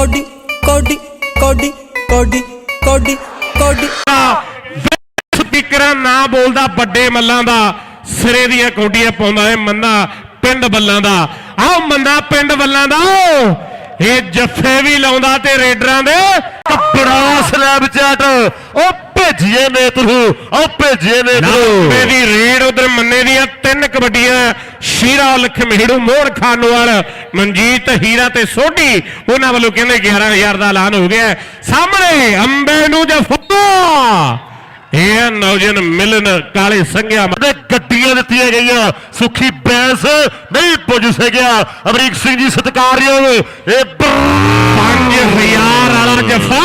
Cody ਕੋਡੀ ਕੋਡੀ ਕੋਡੀ ਕੋਡੀ ਕੋਡੀ। ਸਪੀਕਰਾਂ ਨਾ ਬੋਲਦਾ ਵੱਡੇ ਮੱਲਾਂ ਦਾ, ਸਿਰੇ ਦੀਆਂ ਕੌਡੀਆਂ ਪਾਉਂਦਾ ਏ ਮੰਨਾ ਪਿੰਡ ਬੱਲਾਂ ਦਾ। ਆਹ ਮੰਨਾ ਪਿੰਡ ਬੱਲਾਂ ਦਾ, ਇਹ ਜੱਫੇ ਵੀ ਲਾਉਂਦਾ ਤੇ ਰੇਡਰਾਂ ਦੇ। ਕੱਪੜਾ ਸਨੈਪਚੈਟ ਉਹ ਭੇਜੀਏ ਨੇਤਰੂ ਉਹ ਭੇਜੀਏ ਨੇਤਰੂ ਮੇਰੀ ਰੇਡ ਉਧਰ ਮੰਨੇ ਦੀਆਂ ਤਿੰਨ ਕਬੱਡੀਆਂ ਸ਼ੀਰਾ ਲਖਮੇੜੂ ਮੋਹਰ ਖਾਨੋਵਾਲ ਮਨਜੀਤ ਹੀਰਾ ਤੇ ਸੋਢੀ ਉਹਨਾਂ ਵੱਲੋਂ ਕਹਿੰਦੇ 11000 ਦਾ ਐਲਾਨ ਹੋ ਗਿਆ। ਸਾਹਮਣੇ ਅੰਬੇ ਨੂੰ ਜਫਾ ਇਹ ਨੌਜਵਾਨ ਮਿਲਨ ਕਾਲੇ ਸੰਘਿਆ ਤੇ ਗੱਡੀਆਂ ਦਿੱਤੀਆਂ ਗਈਆਂ ਸੁਖੀ ਬੈਂਸ ਨਹੀਂ ਪੁੱਜ ਸਕਿਆ। ਅਮਰੀਕ ਸਿੰਘ ਜੀ ਸਤਿਕਾਰਯੋਗ। ਇਹ ਪੰਜ ਹਜ਼ਾਰ ਵਾਲਾ ਜਫਾ।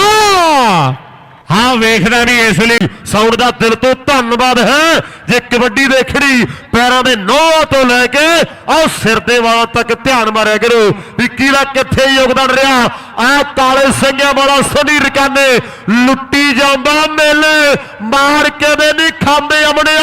ਵੇਖਦਾ ਵੀ ਇਸ ਲਈ। ਸਾਊਂਡ ਦਾ ਦਿਲ ਤੋਂ ਧੰਨਵਾਦ ਹੈ। ਜੇ ਕਬੱਡੀ ਦੇਖਣੀ, ਪੈਰਾਂ ਦੇ ਨੋਹਾਂ ਤੋਂ ਲੈ ਕੇ ਆਹ ਸਿਰ ਦੇ ਵਾਲਾਂ ਤੱਕ ਧਿਆਨ ਮਾਰਿਆ ਕਰੋ ਵੀ ਕਿਹਦਾ ਕਿੱਥੇ ਯੋਗਦਾਨ ਰਿਹਾ। ਆ ਕਾਲੇ ਸਿੰਘਾਂ ਵਾਲਾ ਸਨੀ ਰਕਾਨੇ, ਲੁੱਟੀ ਜਾਂਦਾ ਮੇਲੇ, ਮਾਰ ਕੇ ਦੇ ਨਹੀਂ ਖਾਂਦੇ ਅਮੜਿਆ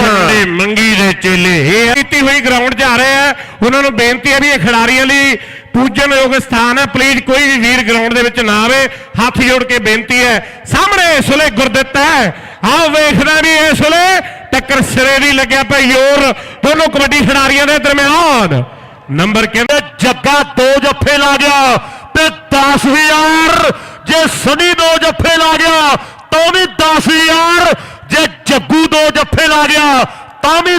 ਸੰਡੇ ਮੰਗੀ ਦੇ ਚੇਲੇ। ਇਹ ਕੀਤੀ ਹੋਈ ਗਰਾਊਂਡ 'ਚ ਆ ਰਹੇ ਆ। ਉਹਨਾਂ ਨੂੰ ਬੇਨਤੀ ਹੈ ਵੀ ਇਹ ਖਿਡਾਰੀਆਂ ਲਈ ਪੂਜਨਯੋਗ ਸਥਾਨ ਹੈ। ਪਲੀਜ਼ ਕੋਈ ਵੀ ਵੀਰ ਗਰਾਊਂਡ ਦੇ ਵਿੱਚ ਨਾ ਆਵੇ। ਹੱਥ ਜੋੜ ਕੇ ਬੇਨਤੀ ਹੈ। ਸਾਹਮਣੇ ਇਸ ਵੇਲੇ ਗੁਰਦਿੱਤ ਹੈ। ਆਹ ਵੇਖਦਾ ਵੀ ਇਸ ਵੇਲੇ ਟੱਕਰ ਸਿਰੇ ਦੀ ਲੱਗਿਆ ਪਿਆ ਯੋਰ ਦੋਨੋਂ ਕਬੱਡੀ ਖਿਡਾਰੀਆਂ ਦੇ ਦਰਮਿਆਨ। ਨੰਬਰ ਕਹਿੰਦੇ ਤੇ ਜੱਗਾ ਦੋ ਜੱਫੇ ਲਾ ਗਿਆ ਤੇ 10000 ਜੇ ਸਨੀ ਦੋ ਜੱਫੇ ਲਾ ਗਿਆ, ਤਾਂ ਵੀ 10000 ਜੇ ਜੱਗੂ ਦੋ ਜੱਫੇ ਲਾ ਗਿਆ, ਤਾਂ ਵੀ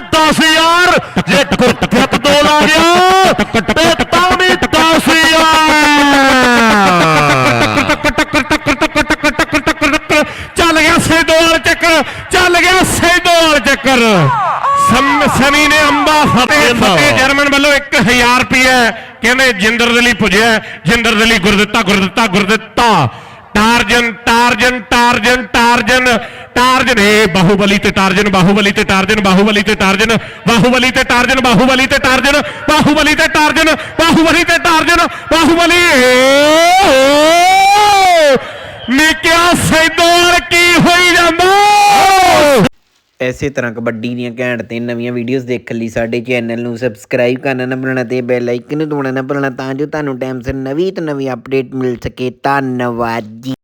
ਸੈਦੋਵਾਲ ਚੱਕਰ ਚੱਲ ਗਿਆ ਸੈਦੋਵਾਲ ਚੱਕਰ। ਸਮ ਨੇ ਅੰਬਾ ਫਤਿਹ ਫਤਿਹ ਜਰਮਨ ਵੱਲੋਂ 1000 ਰੁਪਏ ਕਹਿੰਦੇ ਜਿੰਦਰ ਦੇ ਲਈ ਪੁਜਿਆ ਜਿੰਦਰ ਦੇ ਲਈ Gurditta Gurditta Gurditta. Tarzan Tarzan Tarzan Tarzan Tarzan. ਏ ਬਾਹੂਬਲੀ ਤੇ ਟਾਰਜਨ ਬਾਹੂਬਲੀ ਤੇ ਟਾਰਜਨ ਬਾਹੂਬਲੀ ਤੇ ਟਾਰਜਨ ਬਾਹੂਬਲੀ ਤੇ ਟਾਰਜਨ ਬਾਹੂਬਲੀ ਤੇ ਟਾਰਜਨ ਬਾਹੂਬਲੀ ਤੇ ਟਾਰਜਨ ਬਾਹੂਬਲੀ ਤੇ ਟਾਰਜਨ ਬਾਹੂਬਲੀ। ਮੈਂ ਕਿਹਾ ਸੈਦੋਵਾਲ ਕੀ ਹੋਈ ਜਾਂਦਾ? ਐਸੇ ਤਰ੍ਹਾਂ ਕਬੱਡੀ ਦੀਆਂ ਘੈਂਟ ਤੇ ਨਵੀਆਂ ਵੀਡੀਓਜ਼ ਦੇਖਣ ਲਈ ਸਾਡੇ ਚੈਨਲ ਨੂੰ ਸਬਸਕ੍ਰਾਈਬ ਕਰਨਾ ਨਾ ਭੁੱਲਣਾ ਤੇ ਬੈਲ ਆਈਕਨ ਨੂੰ ਦਬਾਉਣਾ ਨਾ ਭੁੱਲਣਾ ਤਾਂ ਜੋ ਤੁਹਾਨੂੰ ਟਾਈਮ ਸਿਰ ਨਵੀਂ ਤੋਂ ਨਵੀਂ ਅਪਡੇਟ ਮਿਲ ਸਕੇ। ਧੰਨਵਾਦ ਜੀ।